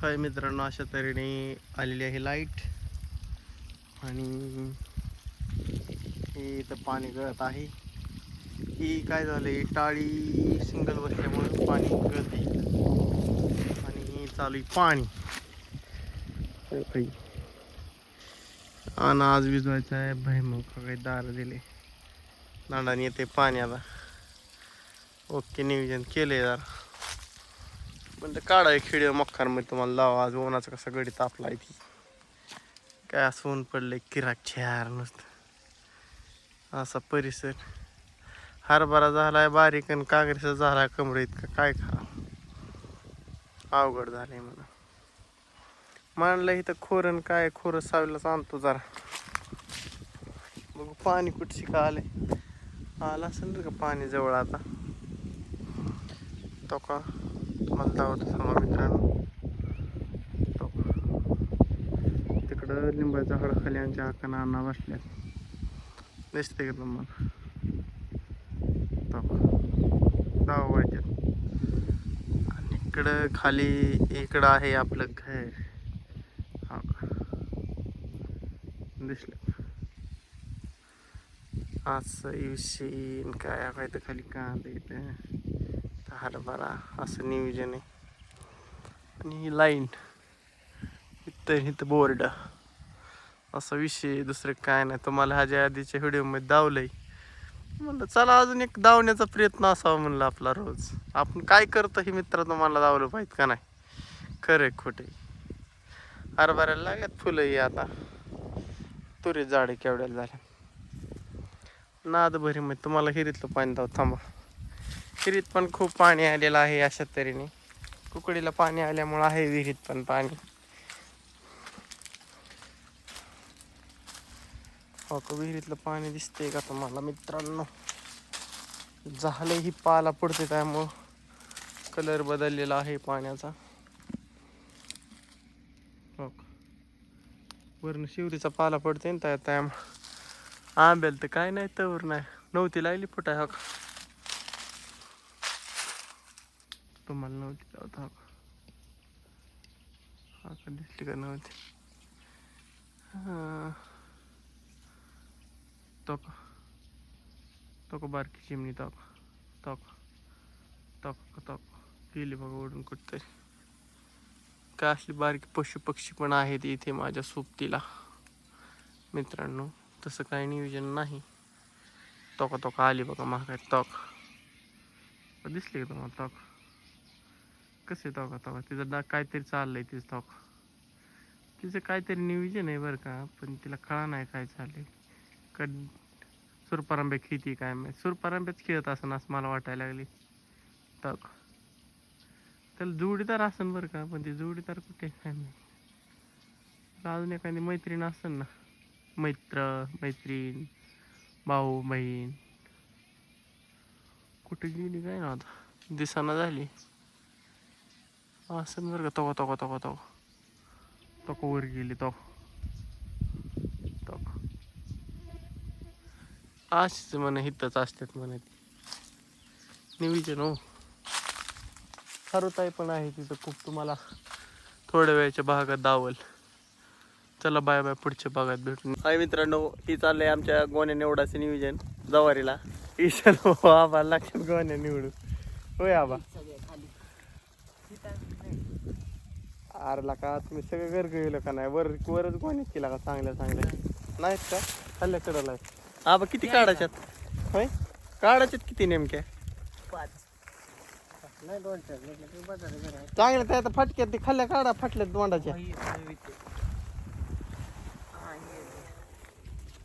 हाय मित्रांनो अशा तऱ्हेने आलेली आहे लाइट आणि हे इथं पाणी गळत आहे. ही काय झालंय? टाळी सिंगल बसल्यामुळे पाणी गळते आणि ही चालू आहे पाणी. आणि आज विजवायचं आहे. भैमग काही दार दिले? नाडाने येते पाण्याला ओके नियोजन केले जरा. म्हणलं काढा एक व्हिडिओ मक्खारमध्ये तुम्हाला लावा. आज ओनाचा कसा गडी तापला ती. काय असं ऊन पडलंय किराक छार नुसतं. असा परिसर. हरभरा झालाय बारीक आणि काँग्रेसचा झाला कमरे इतका. काय खा अवघड झालंय म्हणा. मांडलं इथं खोरण काय खोरं सावलाच आणतो जरा. बघू पाणी कुठशी का आलंय. आलं असेल का पाणी जवळ आता. तो का तुम्हाला दावत थांबा मित्रांनो. तिकडं लिंबाच्या झाडाखाली आमच्या हाका नाना बसल्यात दिसते का तुम्हाला? तो. आणि इकडं खाली इकडं आहे आपलं घर. हा. दिसलं. असं विषयी काय? काय तर खाली कांदा इथं हरभरा असं नियोजन आहे. आणि ही लाईन इथं इथं बोर्ड. असा विषय दुसरं काय नाही. तुम्हाला ह्याच्या आधीच्या व्हिडिओमध्ये दावलंय. म्हणलं चला अजून एक धावण्याचा प्रयत्न असावा म्हणलं आपला रोज. आपण काय करतो हे मित्र तुम्हाला दावलं पाहिजे का नाही? खरं खोटे हरभऱ्याला लागत फुलं आता. तुरी झाडे केवढ्याला झाल्या. नाद भरी मग तुम्हाला हिरीतलं पाणी दाव थांबा. विहिरीत पण खूप पाणी आलेलं आहे अशा तऱ्हेने. कुकडीला पाणी आल्यामुळं आहे विहिरीत पण पाणी. हो का विहिरीतलं पाणी दिसतंय का तुम्हाला मित्रांनो? झालंय ही पाला पडते त्यामुळं कलर बदललेला आहे पाण्याचा. हो का? शिवरीचा पाला पडते ना त्या त्यामुळं. आंब्याला तर काय नाही तर नाही. नव्हती लागली फुटाय हो का? तुम्हाला नव्हती जाऊ हा का? दिसली का नव्हती? तोक तो बारकी चिमणी तो का? तोक तोक गेली बघा ओढून कुठतरी. काय असली बारकी पशु पक्षी पण आहेत इथे माझ्या सोबतीला. मित्रांनो तसं काही नियोजन नाही. तोका तोका आली बघा महागाय तोक दिसली का तुम्हाला तोका कसे तोका तोका तिचं डा काहीतरी चाललंय तिचं तोक तिचं काहीतरी नियोजन आहे बरं का पण तिला कळा नाही काय चाललंय कड सुरपारंब्या खेळती काय माहिती? सुरपारंब्याच खेळत असं असं मला वाटायला लागली तोक त्याला जोडीदार असन बरं का पण ते जोडीदार कुठे काय माहिती? अजून एखादी मैत्रीण असन ना. मैत्र मैत्रीण भाऊ बहीण. कुठे गेली काय ना आता? दिसाना झाली. असं बरं का तवा तवा तवा तवा. तक वर गेली तो तक अशीच म्हणे हितच असतात म्हणे ती. निविजन हो. खरोताई पण आहे तिथं खूप तुम्हाला थोड्या वेळच्या भागात दावल चला बाय बाय पुढच्या भागात भेटून हाय मित्रांनो ही चाललंय आमच्या गोण्या निवडाचं नियोजन जवारीला. ईशान हो, बाबा आबा लक्षात गोण्या निवडू होय आबा. अरे का? तुम्ही सगळं घर गेलं का नाही? वर वरच गोण्या केला का चांगल्या चांगल्या? नाहीत का? खाल्ल्या कडला आबा किती काढायच्यात. होय? काढायच्यात किती नेमक्या? चांगल्या त्या आता फटक्यात ते खाल्ल्या काढा फाटल्यात दोंडाच्या.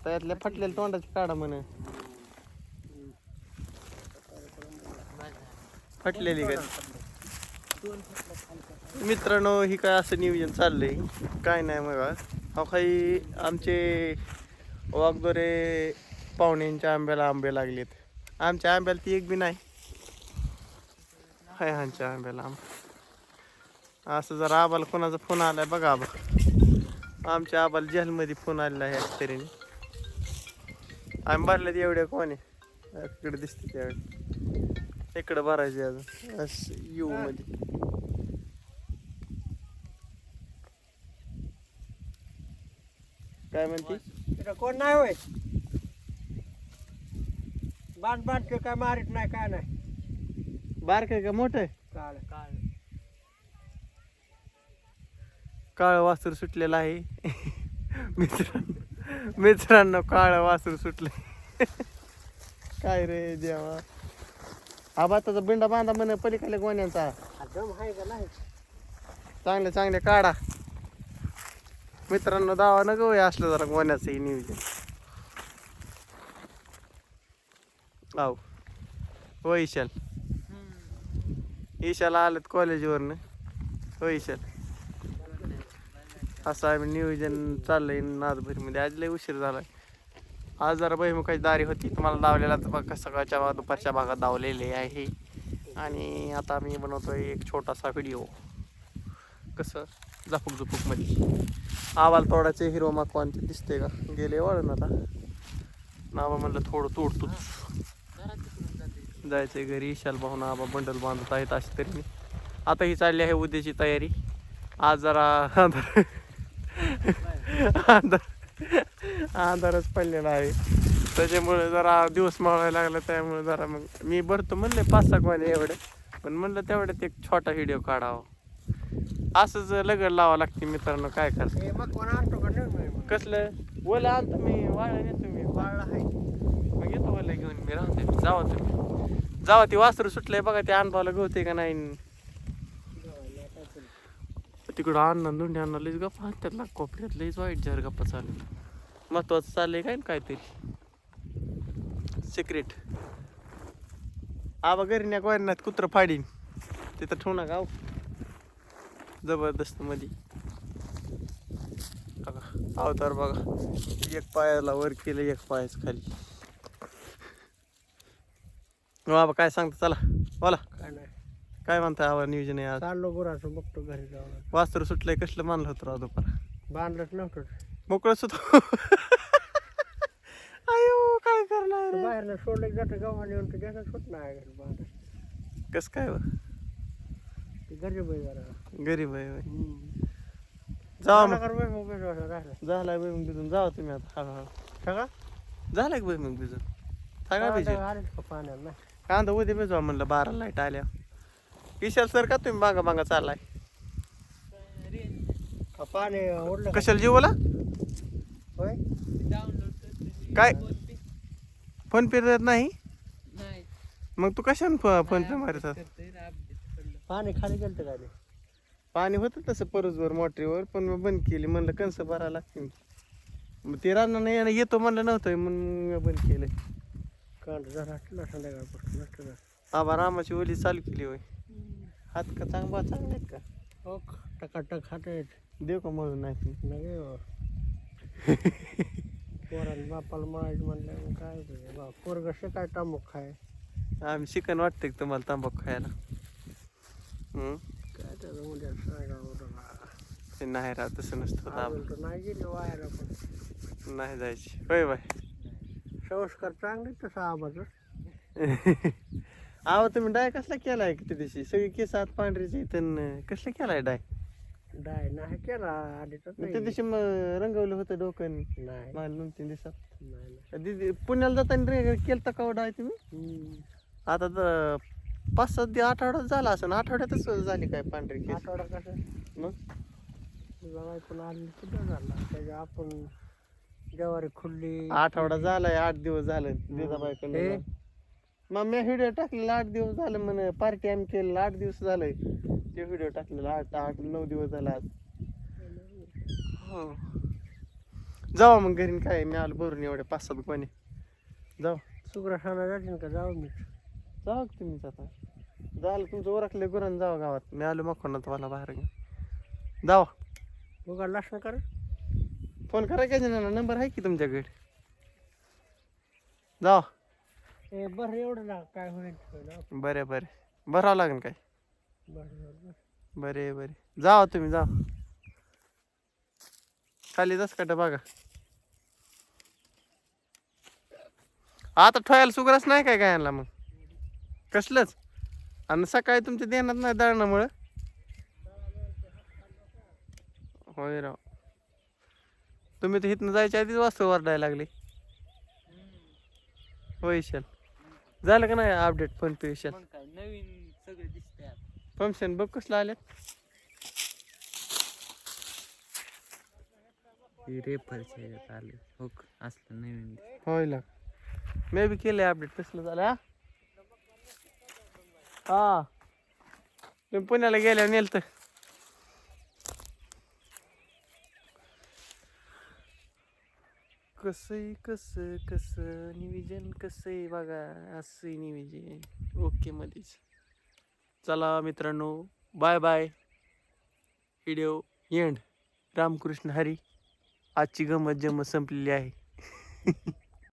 त्यातल्या फाटलेल्या तोंडाची काढा म्हण. फाटलेली का मित्रांनो ही काय असं नियोजन चाललंय? काय नाही मग हा काही आमचे वाघदोरे पाहुण्यांच्या आंब्याला आंबे लागलेत. आमच्या आंब्याला ती एक बी नाही. हाय ह्यांच्या आंब्याला आंबा. असं जर आबाला कोणाचा फोन आलाय बघा आबा. आमच्या आबाला जेलमध्ये फोन आलेला आहे तऱ्हेने. आम्ही भरल्यात एवढ्या कोण? आहे दिसते त्यावेळी इकडे भरायचे अजून असं येऊ मध्ये. काय म्हणते? तिथं कोण नाही होय? बाट बांध ते काय मारित नाही काय नाही. बारक आहे का? मोठं आहे? काळ. काळ काळं सुटलेलं आहे. मित्रांनो मित्रांनो काळं वासर सुटलं काय रे देवा? आबाताचा बिंडा बांधा म्हणे पलीकडल्या गोण्यांचा. दम आहे का नाही? चांगले चांगले काढा. मित्रांनो दावा न गो असलं जरा गोण्याचं हे नियोजन. आव हो ईशाल. ईशाला आलेत कॉलेजवरनं. हो ईशाल. असं आम्ही नियोजन चाललंय नादभरीमध्ये. आज लय उशीर झालाय. आज जरा बहिमुखाची दारी होती. तुम्हाला दावलेला तर बघा सकाळच्या दुपारच्या भागात दावलेले आहे. आणि आता मी बनवतोय एक छोटासा व्हिडिओ कसं? झपूक झुपूकमध्ये. आवाल तोडाचे हिरो माकवांचे दिसते का? गेले वळण आता. नावा म्हणलं थोडं तोडतोच. जायचं घरी. शाल भाऊन आबा बंडल बांधत आहेत अशी तरी मी आता ही चालली आहे उद्याची तयारी. आज जरा अंधार अंधार अंधारच पडलेला आहे. त्याच्यामुळे जरा दिवस मावळायला लागला त्यामुळे जरा मग मी भरतो म्हणले पाच सहा कोणी एवढे. पण म्हणलं तेवढ्यात एक छोटा व्हिडिओ काढावा. असंच लगड लावावं लागते मित्रांनो काय करत. हे मग कोण आणतो का नाही मी मग कसलं? ओलं आणतो मी वाळलं नेतो मी. वाळला आहे. मग येतो ओलं घेऊन मी राहून दे. जावा तुम्ही. जावा ती वासरू सुटलंय बघा ते अनुभवाला गवते का नाही. तिकडं अण्णा दुंडी अण्णा लईच गप्पा लाग कोपऱ्यात लईच वाईट जर गप्पा चालू महत्वाचं चाललंय काय ना काहीतरी? सिक्रेट आबा घरी नाही कुत्र फाडीन. तिथं ठेवू नका हो. जबरदस्त मध्ये बघा अवतार बघा. एक पायाला वर केलं एक पायाच खाली. बाबा काय सांगता चला. बोला. काय नाही. काय म्हणताय आवा नियोजन आहे आज? चाललो गुराचं बघतो घरी जाऊन. वास्त्र सुटलंय कसलं मानलं होतं राव दुपार? बांधलंच नव्हतं. मोकळं सुद्धा अयो काय करणार रे? बाहेरनं सोडलं जातं गावाला येऊन तर त्याचाच होत नाही कस काय? ते गरीब आहे जरा. गरीब आहे होय. जावा मग. कर बाई मग राहिलं? झालाय भिजून जावा तुम्ही आता. हळूहळू सगळा? झालाय का भुईमुग भिजून सगळा भिजेल आलेच का पाण्यात नाही कांदा उद्या भिजवा म्हणलं बारा लाइट आल्या. विशाल सर का तुम्ही मागा मागा चाललाय? का पाणी ओढलं का? कशाला जीवला काय? फोन पे देत नाही. मग तू कशाने फोन पे मारत पाणी खाली गेलं का ते पाणी होतं तसं परसभर मोटरीवर पण मी बंद केली. म्हणलं कंस भरायला लागते मग ते रान्ना नाही येतो म्हणलं नव्हतं म्हणून मी बंद केलं कांड जरा हटलं संध्याकाळपासून आबा रामाची ओली चालू केली होय. हात का चांगला चांगले आहेत का? हो टकाटक खात आहेत. देव का म्हणून नाही नाही हो. पोराला बापाला मारायचं म्हणलं काय बा पोरग काय तांबूक खाय. आम्ही चिकन वाटतंय का तुम्हाला तांबाखू खायला. हम्म? काय त्याचं उद्या सांगावं तुला. ते नाही राहत तसं नसतं तर नाही गेले वायाला पण नाही जायची. होय बाय. संस्कार चांगले तसं आबाचं. आहो तुम्ही डाय कसला केलाय त्या दिवशी? सगळी केस आत पांढरीची इथं कसला केलाय डाय? डाय नाही केला तर त्या दिवशी मग रंगवलं होतं डोकं नाही. माल दोन तीन दिवसात. नाही दिदी पुण्याला जाताना रे केलता का डाय तुम्ही? हम्म. आता तर पाच सात दिवस आठवड्यात झाला असं आठवड्यातच झाली काय पांढरी केस? आठवडा कसं? मग? बायकोन आली झाला. त्याच्या आपण जवारी खुल्ली आठवडा झालाय आठ दिवस झाले. दिदा बायकोला हे? मग मी व्हिडिओ टाकलेला आठ दिवस झालं म्हणे. पार्टी आम्ही केलेलं आठ दिवस झालंय. ते व्हिडिओ टाकलेला आठ आठ नऊ दिवस झाला आज. हो. जावा मग घरी काय मी आलो भरून एवढे पाच सात कोणी. जाऊ सुग्रा खाना जातील का? जाऊ मी. जावा की तुम्हीच आता. झालं तुमचं ओरखले गुरण जावा गावात. मी आलो मग मला बाहेर घेऊन. जावा. बघा लक्षण कर. फोन करा काय ना नंबर आहे की तुमच्याकडे? जावा. बरं एवढं ना काय होईल ते ना. बरे बरे. भरावं लागेल काय? बरं बरं बरं. बरे बरे. जावा तुम्ही जा. खाली दस काट बघा आता ठोयाला सुगरच नाही काय गायला मग? कसलंच? आणि सकाळी तुमच्या देण्यात नाही दळणामुळं? होय राव. तुम्ही तर इथनं जायच्या आधीच वाजता वरडायला लागले. होय विशाल झालं का नाही अपडेट मग काय नवीन सगळे दिसतंय आता. फंक्शन बघ कसलं आल्यात रेफरच्या ह्याच्यात आले. हो का? असलं नवीन दिसतंय. होय लाग मी बी केलंय अपडेट कसलं झालं हा? हा. तुम्ही पुण्याला गेल्यावर नेल कसं कसं कसं? निविजन कसं आहे बघा असं निविजन ओके मध्येच. चला मित्रांनो bye bye video end Ramkrishna Hari. आजची गंमत जम्मत संपलेली आहे.